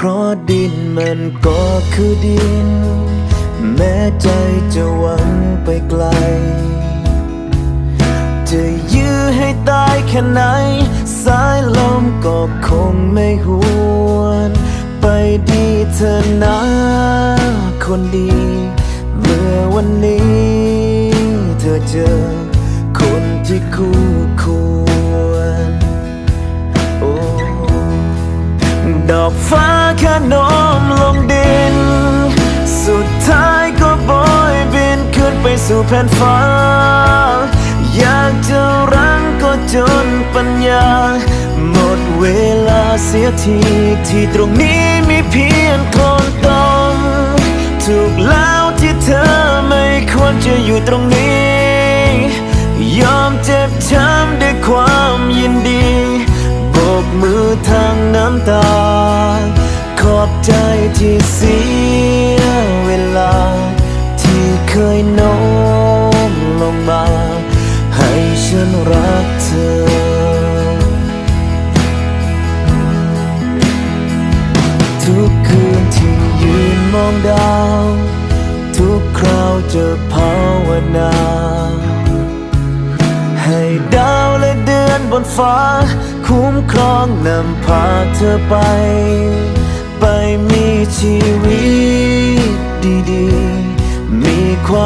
เพราะดินมันก็คือดิน แม้ใจจะหวังไปไกล จะยื้อให้ตายแค่ไหน สายลมก็คงไม่หวน ไปดีเธอนะคนดี เมื่อวันนี้เธอเจอคนที่คู่ อกฟ้าแค่น้มลงดิน สุดท้ายก็โบยบินขึ้นไปสู่แผ่นฟ้า อยากจะรั้งก็จนปัญญา หมดเวลาเสียทีที่ตรงนี้มีเพียงโคลนตมถูกแล้วที่เธอไม่ควรจะอยู่ตรงนี้ ยอมเจ็บช้ำด้วยความยินดีำตา ขอบใจที่เสียเวลา ที่เคยโน้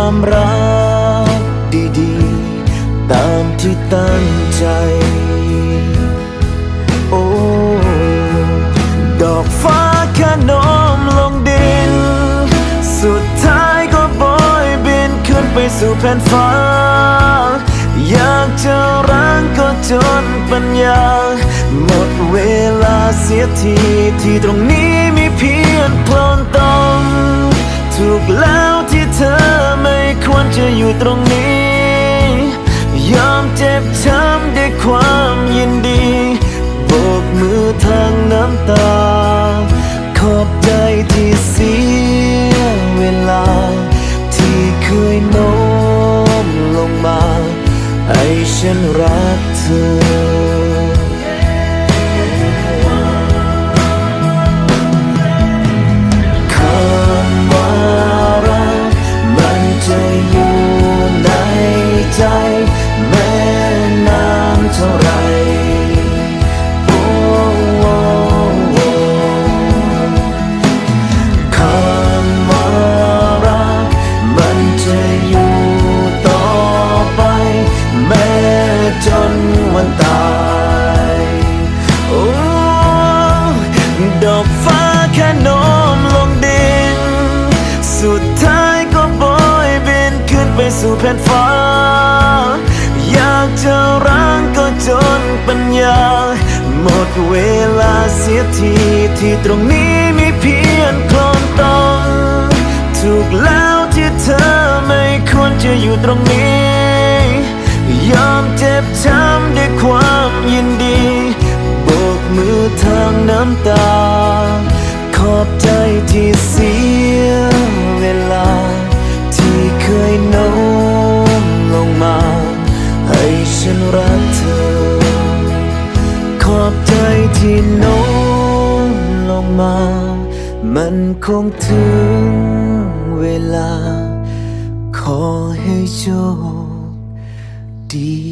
ความรักดีๆ ตามที่ตั้งใจ โอ้ ดอกฟ้าแค่โน้มลงดิน สุดท้ายก็โบยบินขึ้นไปสู่แผ่นฟ้า อยากจะรังก็จนปัญญา หมดเวลาเสียทีที่ตรงนี้มีเพียงโคลนตมถูกแล้ว อยู่ตรงนี้ ยอมเจ็บช้ำด้วยความยินดีโบกมือทางน้ำตา ขอบใจที่เสียเวลา ที่เคยโน้มลงมาให้ฉันรักเธอ แผ่นฟ้า อยากจะรังก็จนปัญญา หมดเวลาเสียทีที่ตรงนี้มีเพียงโคลนตมถูกแล้วที่เธอไม่ควรจะอยู่ตรงนี้ ยอมเจ็บช้ำด้วยความยินดีโบกมือทางน้ำตา ขอบใจที่เสีย ฉันรักเธอ ขอบใจที่โน้มลงมา มันคงถึงเวลา ขอให้โชคดี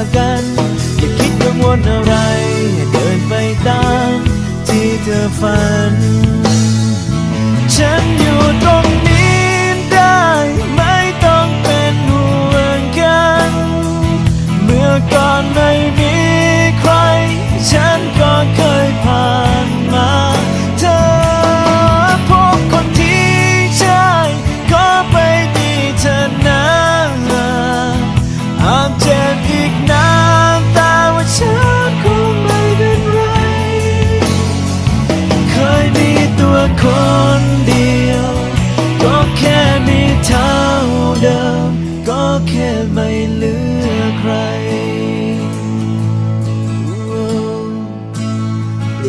ากัน อย่าคิดกังวลอะไร เดินไปตามที่เธอฝัน ฉันอยู่ตรงนี้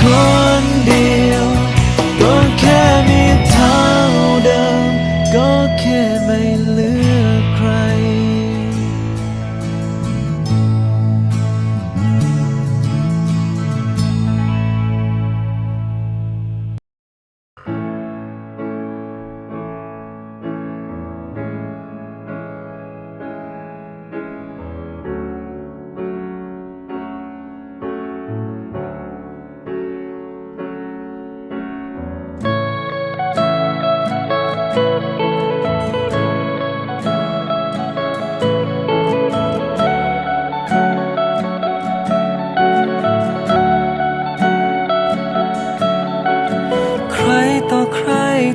ตั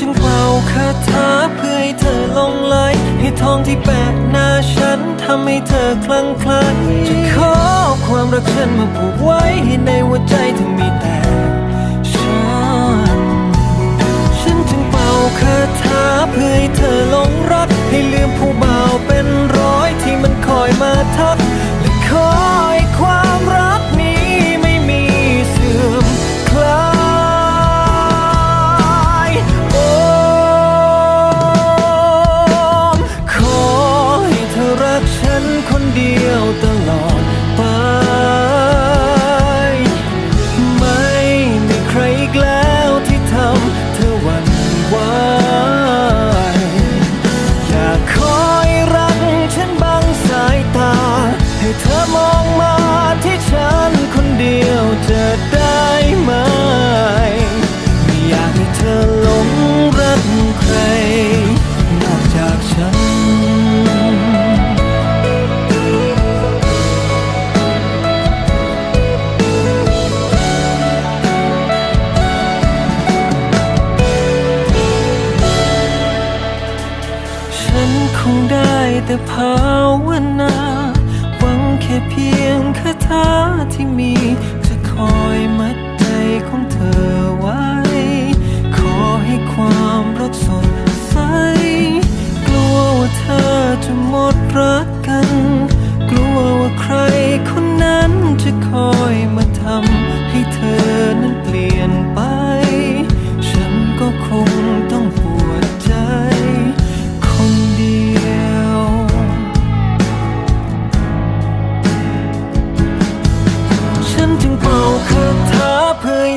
ฉันเป่าคาถาเพื่อให้เธอลงไหลให้ทองที่แปะหน้าฉันทำให้เธอคลั่งไคล้จะขอความรักฉันมาผูกไว้ให้ในวัน